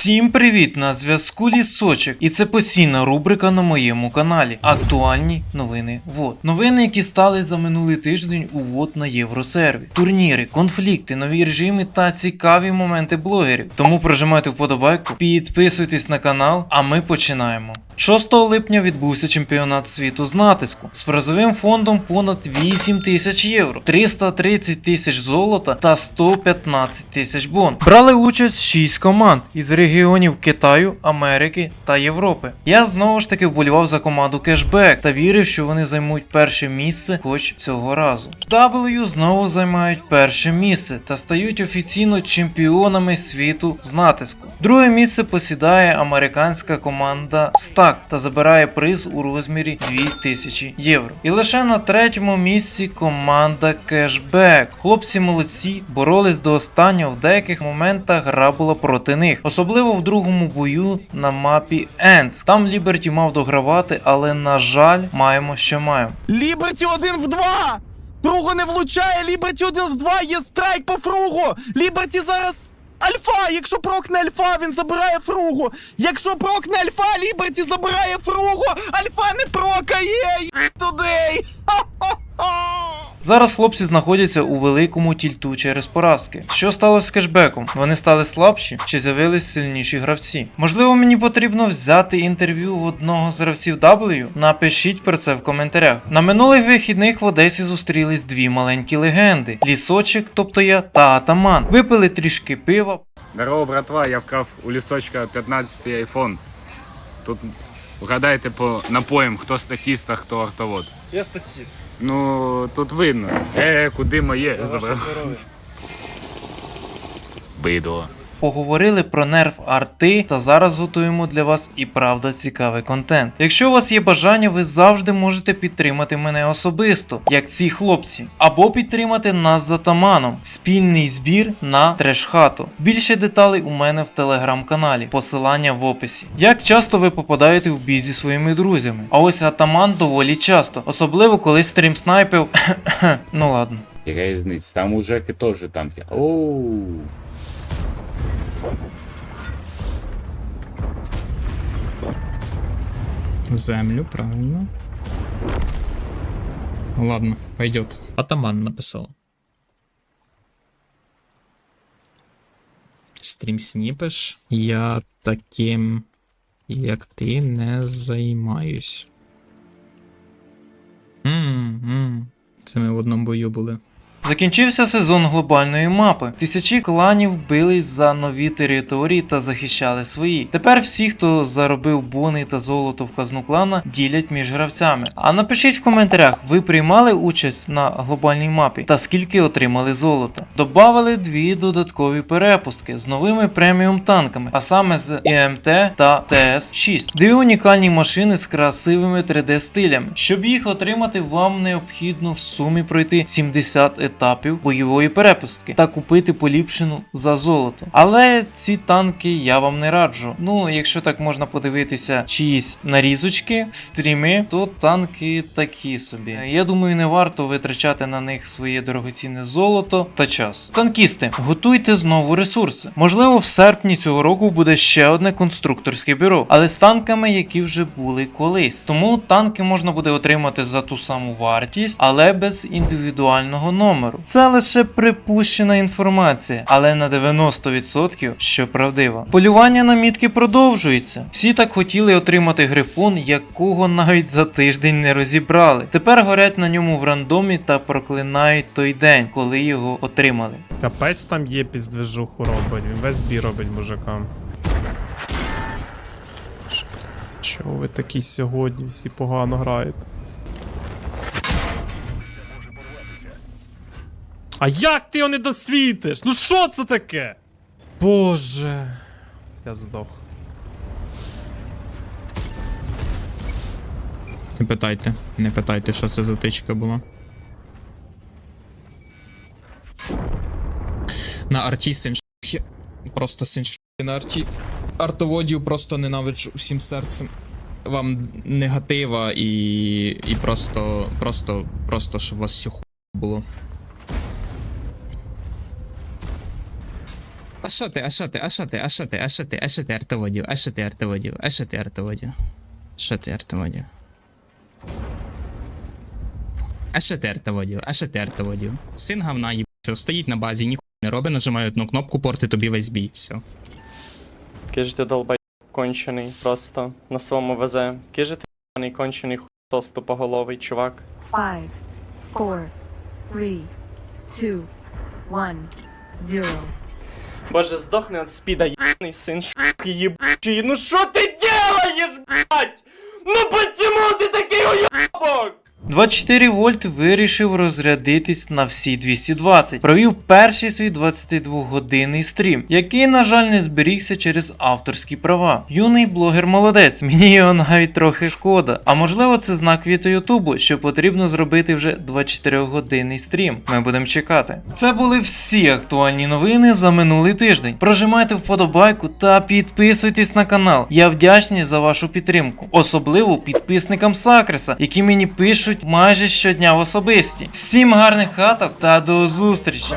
Всім привіт! На зв'язку Лісочок, і це постійна рубрика на моєму каналі. Актуальні новини ВОД. Новини, які стали за минулий тиждень у ВОД на Євросерві. Турніри, конфлікти, нові режими та цікаві моменти блогерів. Тому прожимайте вподобайку, підписуйтесь на канал, а ми починаємо. 6 липня відбувся чемпіонат світу з натиску з призовим фондом понад 8 тисяч євро, 330 тисяч золота та 115 тисяч бон. Брали участь 6 команд із регіонів Китаю, Америки та Європи. Я знову ж таки вболівав за команду Кешбек та вірив, що вони займуть перше місце хоч цього разу. W знову займають перше місце та стають офіційно чемпіонами світу з натиску. Друге місце посідає американська команда Stack та забирає приз у розмірі 2000 євро. І лише на третьому місці команда Cashback. Хлопці молодці, боролись до останнього. В деяких моментах гра була проти них, особливо в другому бою на мапі Ends. Там Ліберті мав догравати, але на жаль, маємо що маємо. Ліберті один в два! Фруго не влучає, Ліберті один в два, є страйк по Фруго! Ліберті зараз альфа! Якщо прокне альфа, він забирає фругу. Якщо прокне альфа, Ліберті забирає фругу. Альфа не прокає! Тудей! Зараз хлопці знаходяться у великому тільту через поразки. Що сталося з кешбеком? Вони стали слабші чи з'явились сильніші гравці? Можливо, мені потрібно взяти інтерв'ю в одного з гравців W? Напишіть про це в коментарях. На минулих вихідних в Одесі зустрілись дві маленькі легенди: лісочок, тобто я, та атаман. Випили трішки пива, Здорово, братва, я вкрав у лісочка 15-й айфон. Тут вгадайте по напоям, хто статіст, а хто артовод. Я статіст. Ну, тут видно. Е, куди моє забрав. Бидло. Поговорили про нерв арти та зараз готуємо для вас і правда цікавий контент. Якщо у вас є бажання, ви завжди можете підтримати мене особисто, як ці хлопці, або підтримати нас за таманом. Спільний збір на трешхату. Більше деталей у мене в телеграм-каналі, посилання в описі. Як часто ви попадаєте в бій зі своїми друзями? А ось атаман доволі часто, особливо коли стрім снайпив. ну ладно. Різниця? Там у Жеки теж танки. Оу. В землю, правильно. Ладно, пойдет. Атаман написав. Стрім сніпиш. Я таким, як ти, не займаюсь. М-м. Це ми в одному бою були. Закінчився сезон глобальної мапи. Тисячі кланів бились за нові території та захищали свої. Тепер всі, хто заробив бони та золото в казну клана, ділять між гравцями. А напишіть в коментарях, ви приймали участь на глобальній мапі та скільки отримали золота. Добавили дві додаткові перепустки з новими преміум танками, а саме з ІМТ та ТС-6. Дві унікальні машини з красивими 3D стилями. Щоб їх отримати, вам необхідно в сумі пройти 70 етапів бойової перепустки та купити поліпшену за золото. Але ці танки я вам не раджу. Ну, якщо так можна подивитися чиїсь нарізочки, стріми, то танки такі собі. Я думаю, не варто витрачати на них своє дорогоцінне золото та час. Танкісти, готуйте знову ресурси. Можливо, в серпні цього року буде ще одне конструкторське бюро, але з танками, які вже були колись. Тому танки можна буде отримати за ту саму вартість, але без індивідуального номеру. Це лише припущена інформація, але на 90% що правдива. Полювання на мітки продовжується. Всі так хотіли отримати грифон, якого навіть за тиждень не розібрали. Тепер горять на ньому в рандомі та проклинають той день, коли його отримали. Капець там є піздвижуху робить, він весь бій робить мужикам. Чого ви такі сьогодні всі погано граєте? А як ти його не досвітиш? Ну що це таке? Боже. Я здох. Не питайте, не питайте, що це за тичка була. На арті синшхи. Просто синшхи на арті. Артоводів просто ненавиджу всім серцем. Вам негатива і. і просто. просто. просто, щоб вас все ху було. Що ти, а що ти, а що ти, а що ти, а що ти, а що ти артоводів, а що ти артоводів, а що ти артоводів? Що ти артоводів? А що ти артоводів, а що ти артоводів? Син говна їбчо, стоїть на базі, ніхуя не робить, нажимає одну кнопку, порти тобі весь бій, все. Киж ти долбай кончений просто на своєму везе. Киж ти ебаний кончений хуйсос тупоголовий чувак. Five, four, three, two, one, zero. Боже, здохни от спіда, єбаний син шуки єбучий. Ну що ти делаєш, блядь? Ну почему ти такий уйобок? 24 вольт вирішив розрядитись на всі 220. Провів перший свій 22-годинний стрім, який, на жаль, не зберігся через авторські права. Юний блогер молодець, мені його навіть трохи шкода. А можливо, це знак від Ютубу, що потрібно зробити вже 24-годинний стрім. Ми будемо чекати. Це були всі актуальні новини за минулий тиждень. Прожимайте вподобайку та підписуйтесь на канал. Я вдячний за вашу підтримку, особливо підписникам Сакреса, які мені пишуть майже щодня в особисті. Всім гарних хаток та до зустрічі!